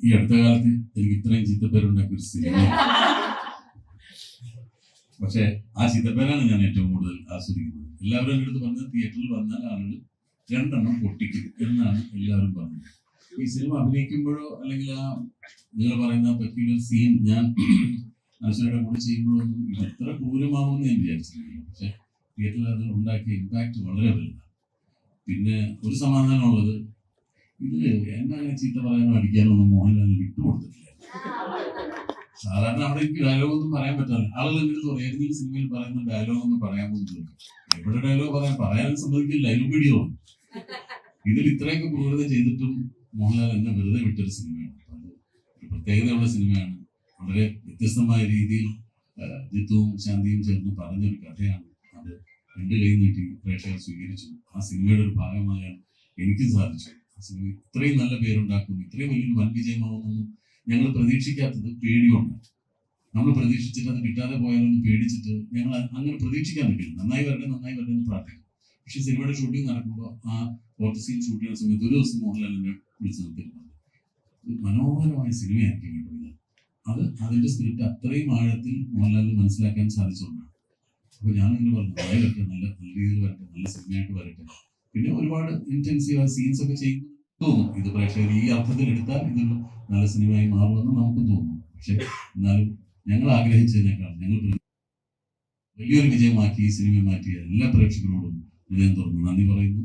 ഈ അടുത്ത കാലത്ത് എനിക്ക് ഇത്രയും ചീത്തപ്പേരുണ്ടാക്കിയ ഒരു സിനിമ. പക്ഷെ ആ ചീത്തപ്പേരാണ് ഞാൻ ഏറ്റവും കൂടുതൽ ആസ്വദിക്കുന്നത്. എല്ലാവരും എന്റെ അടുത്ത് പറഞ്ഞത് തിയേറ്ററിൽ വന്നാൽ ആളുകൾ രണ്ടെണ്ണം പൊട്ടിക്കും എന്നാണ് എല്ലാവരും പറഞ്ഞത്. ഈ സിനിമ അഭിനയിക്കുമ്പോഴോ അല്ലെങ്കിൽ ആ നിങ്ങൾ പറയുന്ന പെർട്ടിക്കുലർ സീൻ ഞാൻ മനുഷ്യരുടെ കൂടെ ചെയ്യുമ്പോഴൊന്നും ഇത് എത്ര ക്രൂരമാവുമെന്ന് ഞാൻ വിചാരിച്ചിരുന്നില്ല. പക്ഷെ തിയേറ്ററിൽ അത് ഉണ്ടാക്കിയ ഇമ്പാക്റ്റ് വളരെ വലുതാണ്. പിന്നെ ഒരു സമാധാനമുള്ളത് അങ്ങനെ ചീത്ത പറയാനോ? അടിക്കാനോ? മോഹൻലാൽ വിട്ടുകൊടുത്തിട്ടില്ല സാധാരണ അവിടെ എനിക്ക് ഡയലോഗ് ഒന്നും പറയാൻ പറ്റില്ല ആളുകൾ എന്നിട്ട് പറയും ഏതെങ്കിലും സിനിമയിൽ പറയുന്ന ഡയലോഗ് ഒന്നും പറയാൻ പോകുന്നില്ല എവിടെ ഡയലോഗ് പറയാൻ? പറയാൻ സമ്മതിക്കില്ല. ലൈവ് വീഡിയോ ഇതിൽ ഇത്രയൊക്കെ ക്രൂരത ചെയ്തിട്ടും മോഹൻലാൽ എന്നെ വെറുതെ വിട്ടൊരു സിനിമയാണ് പ്രത്യേകതയുള്ള സിനിമയാണ് വളരെ വ്യത്യസ്തമായ രീതിയിൽ ജിത്തുവും ശാന്തിയും ചേർന്ന് പറഞ്ഞൊരു കഥയാണ് അത്. രണ്ട് കൈ നീട്ടി പ്രേക്ഷകർ സ്വീകരിച്ചു. ആ സിനിമയുടെ ഒരു ഭാഗമായാണ് എനിക്കും സാധിച്ചു. ഇത്രയും നല്ല പേരുണ്ടാക്കും ഇത്രയും വലിയൊരു വൻ വിജയമാവുമെന്നും ഞങ്ങൾ പ്രതീക്ഷിക്കാത്തത് പേടിയുണ്ട്. നമ്മൾ പ്രതീക്ഷിച്ചിട്ട് അത് കിട്ടാതെ പോയാലൊന്ന് പേടിച്ചിട്ട് ഞങ്ങൾ അങ്ങനെ പ്രതീക്ഷിക്കാൻ പറ്റില്ല. നന്നായി വരട്ടെ നന്നായി വരട്ടെ എന്ന് പ്രാർത്ഥിക്കും പക്ഷെ സിനിമയുടെ ഷൂട്ടിംഗ് നടക്കുമ്പോൾ ആ ഫോട്ടോ സീൻ ഷൂട്ട് ചെയ്യുന്ന സമയത്ത് ഒരു ദിവസം മോഹൻലാലിനെ വിളിച്ച് നിർത്തിയിട്ടുണ്ട് മനോഹരമായ സിനിമയായിരിക്കും കേട്ടോ അത് അതിന്റെ സ്ക്രിപ്റ്റ് അത്രയും ആഴത്തിൽ മോഹൻലാലിന് മനസ്സിലാക്കാൻ സാധിച്ചുകൊണ്ടാണ് അപ്പൊ ഞാനിങ്ങനെ പറഞ്ഞു വരട്ടെ നല്ല നല്ല രീതിയിൽ വരട്ടെ നല്ല സിനിമയായിട്ട് വരട്ടെ. പിന്നെ ഒരുപാട് ഇന്റൻസീവ് സീൻസ് ഒക്കെ ചെയ്യുമ്പോൾ തോന്നും. ഇത് പ്രേക്ഷകർ ഈ അർത്ഥത്തിൽ എടുത്താൽ ഇത് നല്ല സിനിമയായി മാറുമെന്ന് നമുക്ക് തോന്നും. പക്ഷെ എന്നാലും ഞങ്ങൾ ആഗ്രഹിച്ചതിനേക്കാൾ ഞങ്ങൾ വലിയൊരു വിജയമാക്കി ഈ സിനിമ മാറ്റിയ എല്ലാ പ്രേക്ഷകരോടും ഹൃദയം തുറന്നു. നന്ദി പറയുന്നു.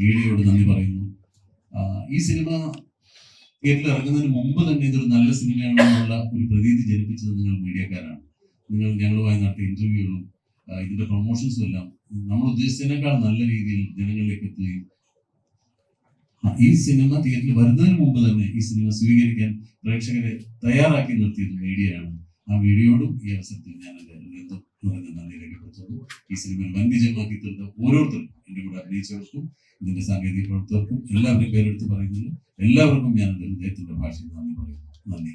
മീഡിയയോട് നന്ദി പറയുന്നു. ഈ സിനിമ തിയേറ്ററിൽ ഇറങ്ങുന്നതിന് മുമ്പ് തന്നെ ഇതൊരു നല്ല സിനിമയാണെന്നുള്ള ഒരു പ്രതീതി ജനിപ്പിച്ചത് നിങ്ങൾ മീഡിയക്കാരാണ്. നിങ്ങൾ ഞങ്ങളുമായി നടത്തിയ ഇന്റർവ്യൂകളും ഇതിന്റെ പ്രൊമോഷൻസും എല്ലാം നമ്മൾ ഉദ്ദേശിച്ചതിനേക്കാൾ നല്ല രീതിയിൽ ജനങ്ങളിലേക്ക് എത്തുകയും ഈ സിനിമ തിയേറ്ററിൽ വരുന്നതിന് മുമ്പ് തന്നെ ഈ സിനിമ സ്വീകരിക്കാൻ പ്രേക്ഷകരെ തയ്യാറാക്കി നിർത്തിയത് മീഡിയയാണ് ആ മീഡിയയോടും ഈ അവസരത്തിൽ ഞാൻ എന്റെ ഹൃദയം നിറഞ്ഞ നന്ദി രേഖപ്പെടുത്തുന്നു. ഈ സിനിമ വൻ വിജയമാക്കി തീർത്ത ഓരോരുത്തർക്കും എന്റെ കൂടെ അഭിനയിച്ചവർക്കും ഇതിന്റെ സാങ്കേതിക പ്രവർത്തകർക്കും എല്ലാവരുടെയും പേരെടുത്ത് പറയുന്നുണ്ട് എല്ലാവർക്കും ഞാൻ എന്റെ ഹൃദയത്തിന്റെ ഭാഷയിൽ നന്ദി പറയുന്നു. നന്ദി.